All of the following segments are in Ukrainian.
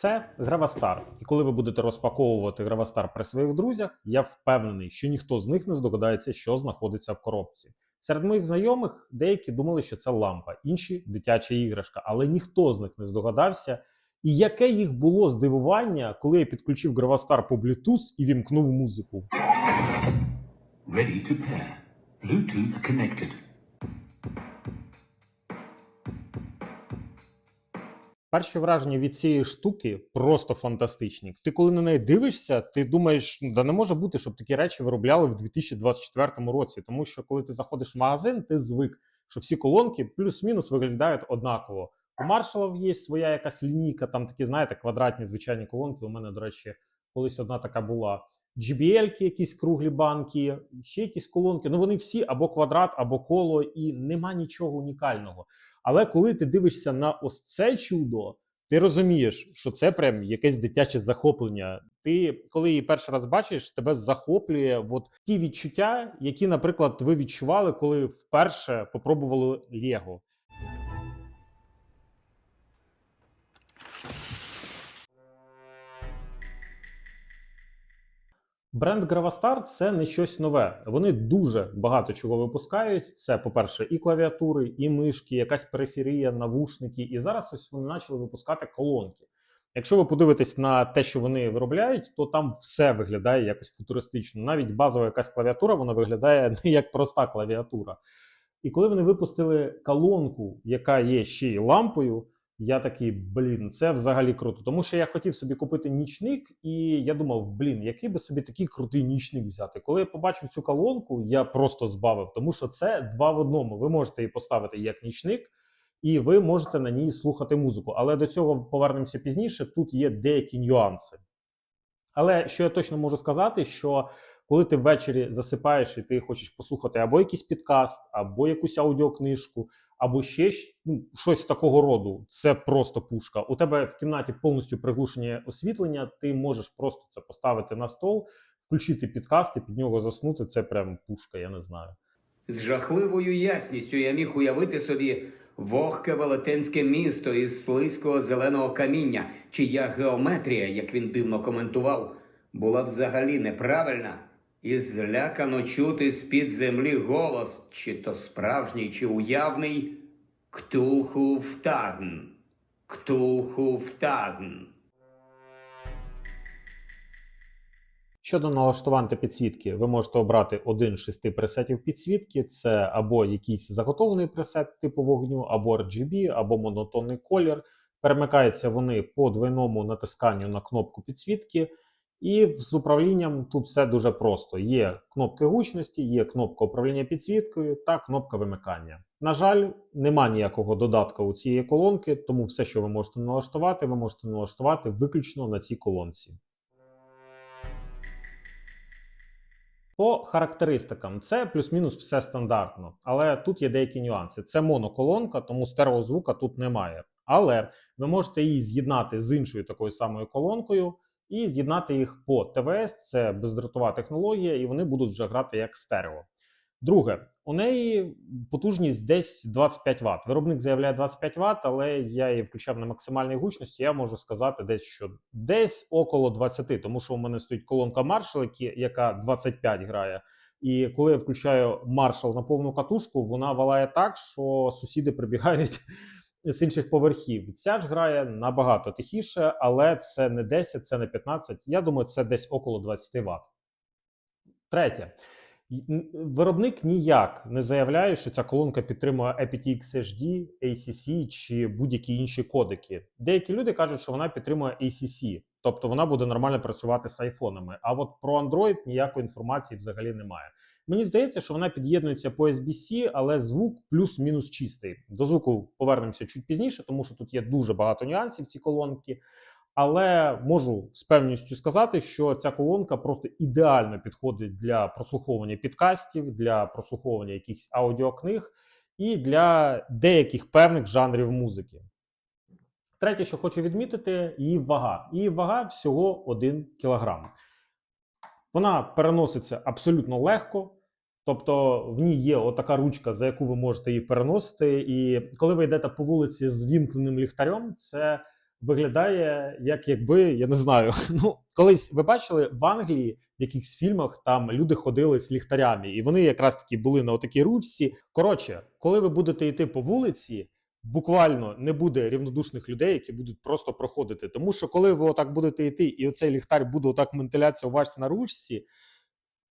Це Гравастар. І коли ви будете розпаковувати Гравастар при своїх друзях, я впевнений, що ніхто з них не здогадається, що знаходиться в коробці. Серед моїх знайомих деякі думали, що це лампа, інші дитяча іграшка, але ніхто з них не здогадався. І яке їх було здивування, коли я підключив Гравастар по Bluetooth і вімкнув музику. Ready to pair. Bluetooth connected. Перші враження від цієї штуки просто фантастичні. Ти коли на неї дивишся, ти думаєш, ну да не може бути, щоб такі речі виробляли в 2024 році. Тому що коли ти заходиш в магазин, ти звик, що всі колонки плюс-мінус виглядають однаково. У Маршалів є своя якась лінійка, там такі, знаєте, квадратні звичайні колонки. У мене, до речі, колись одна така була. GBL-ки, якісь круглі банки, ще якісь колонки. Ну вони всі або квадрат, або коло, і нема нічого унікального. Але коли ти дивишся на ось це чудо, ти розумієш, що це прям якесь дитяче захоплення. Ти, коли її перший раз бачиш, тебе захоплює от ті відчуття, які, наприклад, ви відчували, коли вперше попробували Лего. Бренд Gravastar – це не щось нове. Вони дуже багато чого випускають. Це, по-перше, і клавіатури, і мишки, якась периферія, навушники. І зараз ось вони почали випускати колонки. Якщо ви подивитесь на те, що вони виробляють, то там все виглядає якось футуристично. Навіть базова якась клавіатура вона виглядає не як проста клавіатура. І коли вони випустили колонку, яка є ще й лампою, я такий, блін, це взагалі круто. Тому що я хотів собі купити нічник, і я думав, блін, який би собі такий крутий нічник взяти. Коли я побачив цю колонку, я просто збавив, тому що це два в одному. Ви можете її поставити як нічник, і ви можете на ній слухати музику. Але до цього повернемося пізніше. Тут є деякі нюанси. Але що я точно можу сказати, що коли ти ввечері засипаєш і ти хочеш послухати або якийсь підкаст, або якусь аудіокнижку, або ще ну, щось такого роду, це просто пушка. У тебе в кімнаті повністю приглушення освітлення, ти можеш просто це поставити на стол, включити підкаст і під нього заснути. Це прям пушка, я не знаю. З жахливою ясністю я міг уявити собі вогке велетенське місто із слизького зеленого каміння, чия геометрія, як він дивно коментував, була взагалі неправильна, і злякано чути з-під землі голос, чи то справжній, чи уявний Ктулху втагн. Ктулху втагн. Щодо налаштувань та підсвітки, ви можете обрати один з шести пресетів підсвітки. Це або якийсь заготовлений пресет типу вогню, або RGB, або монотонний колір. Перемикаються вони по двойному натисканню на кнопку підсвітки. І з управлінням тут все дуже просто: є кнопки гучності, є кнопка управління підсвіткою та кнопка вимикання. На жаль, нема ніякого додатка у цієї колонки, тому все, що ви можете налаштувати, ви можете налаштувати виключно на цій колонці. По характеристикам це плюс-мінус все стандартно, але тут є деякі нюанси. Це моноколонка, тому стереозвука тут немає. Але ви можете її з'єднати з іншою такою самою колонкою і з'єднати їх по ТВС. Це бездротова технологія, і вони будуть вже грати як стерео. Друге, у неї потужність десь 25 Вт. Виробник заявляє 25 Вт, але я її включав на максимальній гучності. Я можу сказати десь що десь около 20, тому що у мене стоїть колонка Marshall, яка 25 грає. І коли я включаю Marshall на повну катушку, вона валає так, що сусіди прибігають з інших поверхів. Ця ж грає набагато тихіше, але це не 10, це не 15. Я думаю, це десь около 20 Вт. Третє. Виробник ніяк не заявляє, що ця колонка підтримує aptX HD, ACC чи будь-які інші кодеки. Деякі люди кажуть, що вона підтримує ACC, тобто вона буде нормально працювати з айфонами. А от про Android ніякої інформації взагалі немає. Мені здається, що вона під'єднується по SBC, але звук плюс-мінус чистий. До звуку повернемося чуть пізніше, тому що тут є дуже багато нюансів в цій колонки. Але можу з певністю сказати, що ця колонка просто ідеально підходить для прослуховування підкастів, для прослуховування якихось аудіокниг і для деяких певних жанрів музики. Третє, що хочу відмітити, її вага. Її вага всього 1 кг. Вона переноситься абсолютно легко. Тобто в ній є отака ручка, за яку ви можете її переносити. І коли ви йдете по вулиці з вімкненим ліхтарем, це виглядає як якби, я не знаю. Ну, колись ви бачили в Англії в якихось фільмах там люди ходили з ліхтарями, і вони якраз таки були на отакій ручці. Коротше, коли ви будете йти по вулиці, буквально не буде рівнодушних людей, які будуть просто проходити. Тому що коли ви отак будете йти, і оцей ліхтар буде отак вентиляція у вас на ручці.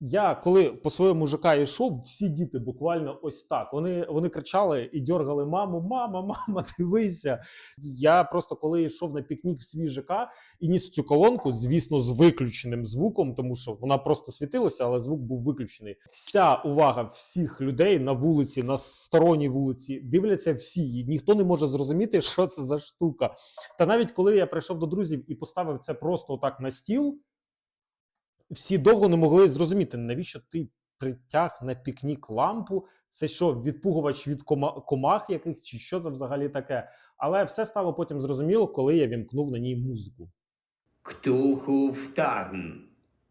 Я коли по своєму ЖК йшов, всі діти буквально ось так. Вони, вони кричали і дьоргали маму: Мама, мама, дивися. Я просто коли йшов на пікнік в свій ЖК і ніс цю колонку, звісно, з виключеним звуком, тому що вона просто світилася, але звук був виключений. Вся увага всіх людей на вулиці, на сторонній вулиці, дивляться всі, і ніхто не може зрозуміти, що це за штука. Та навіть коли я прийшов до друзів і поставив це просто так на стіл, всі довго не могли зрозуміти, навіщо ти притяг на пікнік лампу. Це що, відпугувач від комах якихось, чи що це взагалі таке? Але все стало потім зрозуміло, коли я вімкнув на ній музику. Ктулху втагн.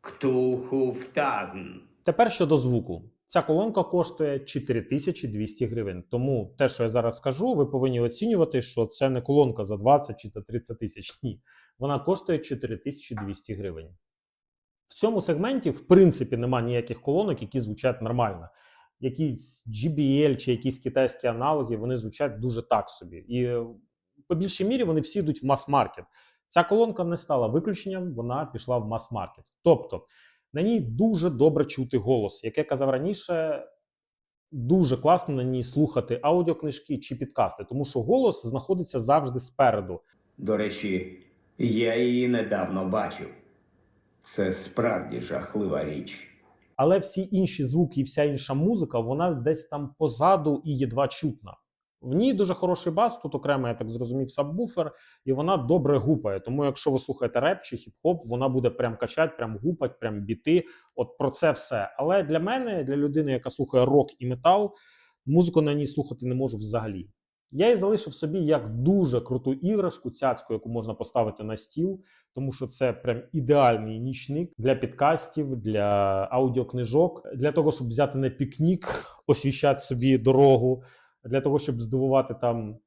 Ктулху втагн. Тепер щодо звуку. Ця колонка коштує 4200 гривень. Тому те, що я зараз скажу, ви повинні оцінювати, що це не колонка за 20 чи за 30 тисяч. Ні, вона коштує 4200 гривень. В цьому сегменті, в принципі, нема ніяких колонок, які звучать нормально. Якісь GBL чи якісь китайські аналоги, вони звучать дуже так собі. І е, по більшій мірі вони всі йдуть в мас-маркет. Ця колонка не стала виключенням, вона пішла в мас-маркет. Тобто на ній дуже добре чути голос. Як я казав раніше, дуже класно на ній слухати аудіокнижки чи підкасти, тому що голос знаходиться завжди спереду. До речі, я її недавно бачив. Це справді жахлива річ. Але всі інші звуки і вся інша музика, вона десь там позаду і єдва чутна. В ній дуже хороший бас, тут окремо, я так зрозумів, сабвуфер, і вона добре гупає. Тому, якщо ви слухаєте реп чи хіп-хоп, вона буде прям качать, прям гупать, прям біти. От про це все. Але для мене, для людини, яка слухає рок і метал, музику на ній слухати не можу взагалі. Я її залишив собі як дуже круту іграшку, цяцьку, яку можна поставити на стіл, тому що це прям ідеальний нічник для підкастів, для аудіокнижок, для того, щоб взяти на пікнік, освіщати собі дорогу, для того, щоб здивувати там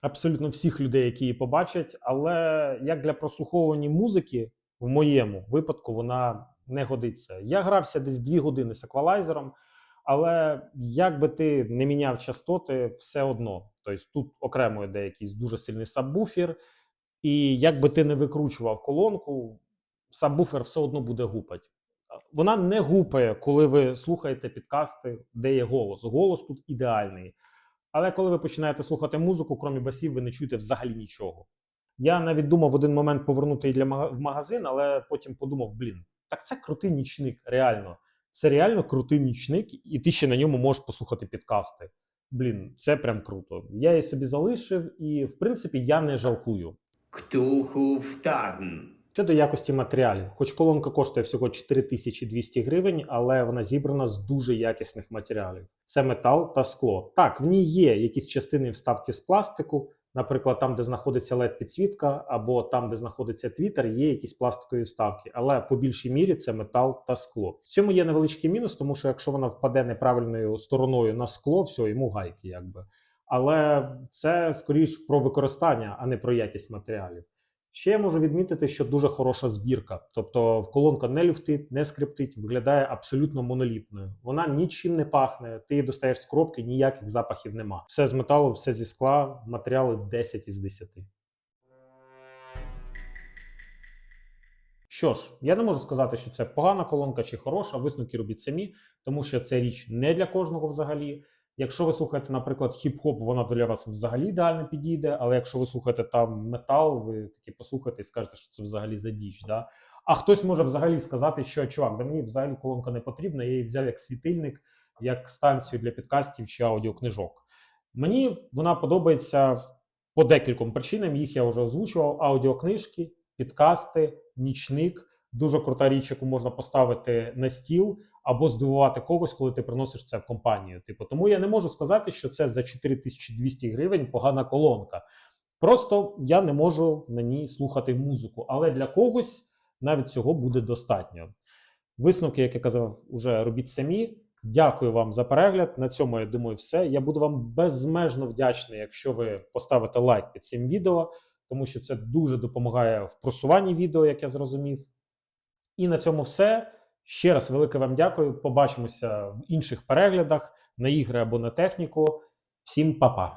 абсолютно всіх людей, які її побачать. Але як для прослуховування музики, в моєму випадку вона не годиться. Я грався десь дві години з еквалайзером. Але як би ти не міняв частоти, все одно. Тобто тут окремо йде якийсь дуже сильний сабвуфер, і як би ти не викручував колонку, сабвуфер все одно буде гупати. Вона не гупає, коли ви слухаєте підкасти, де є голос. Голос тут ідеальний. Але коли ви починаєте слухати музику, крім басів, ви не чуєте взагалі нічого. Я навіть думав в один момент повернути її для в магазин, але потім подумав: блін, так це крутий нічник, реально. Це реально крутий нічник, і ти ще на ньому можеш послухати підкасти. Блін, це прям круто. Я її собі залишив, і в принципі я не жалкую. Ктулху втагн. Щодо якості матеріалів, хоч колонка коштує всього 4200 гривень, але вона зібрана з дуже якісних матеріалів. Це метал та скло. Так, в ній є якісь частини вставки з пластику. Наприклад, там, де знаходиться led підсвітка, або там, де знаходиться твітер, є якісь пластикові вставки. Але по більшій мірі це метал та скло. В цьому є невеличкий мінус, тому що якщо вона впаде неправильною стороною на скло, все, йому гайки, якби. Але це скоріш про використання, а не про якість матеріалів. Ще я можу відмітити, що дуже хороша збірка. Тобто колонка не люфтить, не скриптить, виглядає абсолютно монолітною. Вона нічим не пахне. Ти її достаєш з коробки, ніяких запахів нема. Все з металу, все зі скла, матеріали 10 із 10. Що ж, я не можу сказати, що це погана колонка чи хороша. Висновки робіть самі, тому що це річ не для кожного взагалі. Якщо ви слухаєте, наприклад, хіп-хоп, вона для вас взагалі ідеально підійде. Але якщо ви слухаєте там метал, ви такі послухаєте і скажете, що це взагалі за діч. Да? А хтось може взагалі сказати, що чувак, да мені взагалі колонка не потрібна, я її взяв як світильник, як станцію для підкастів чи аудіокнижок. Мені вона подобається по декільком причинам. Їх я вже озвучував: аудіокнижки, підкасти, нічник. Дуже крута річ, яку можна поставити на стіл або здивувати когось, коли ти приносиш це в компанію. Типу, тому я не можу сказати, що це за 4200 гривень погана колонка. Просто я не можу на ній слухати музику, але для когось навіть цього буде достатньо. Висновки, як я казав, уже робіть самі. Дякую вам за перегляд. На цьому я думаю, все. Я буду вам безмежно вдячний, якщо ви поставите лайк під цим відео, тому що це дуже допомагає в просуванні відео, як я зрозумів. І на цьому все. Ще раз велике вам дякую. Побачимося в інших переглядах на ігри або на техніку. Всім па-па!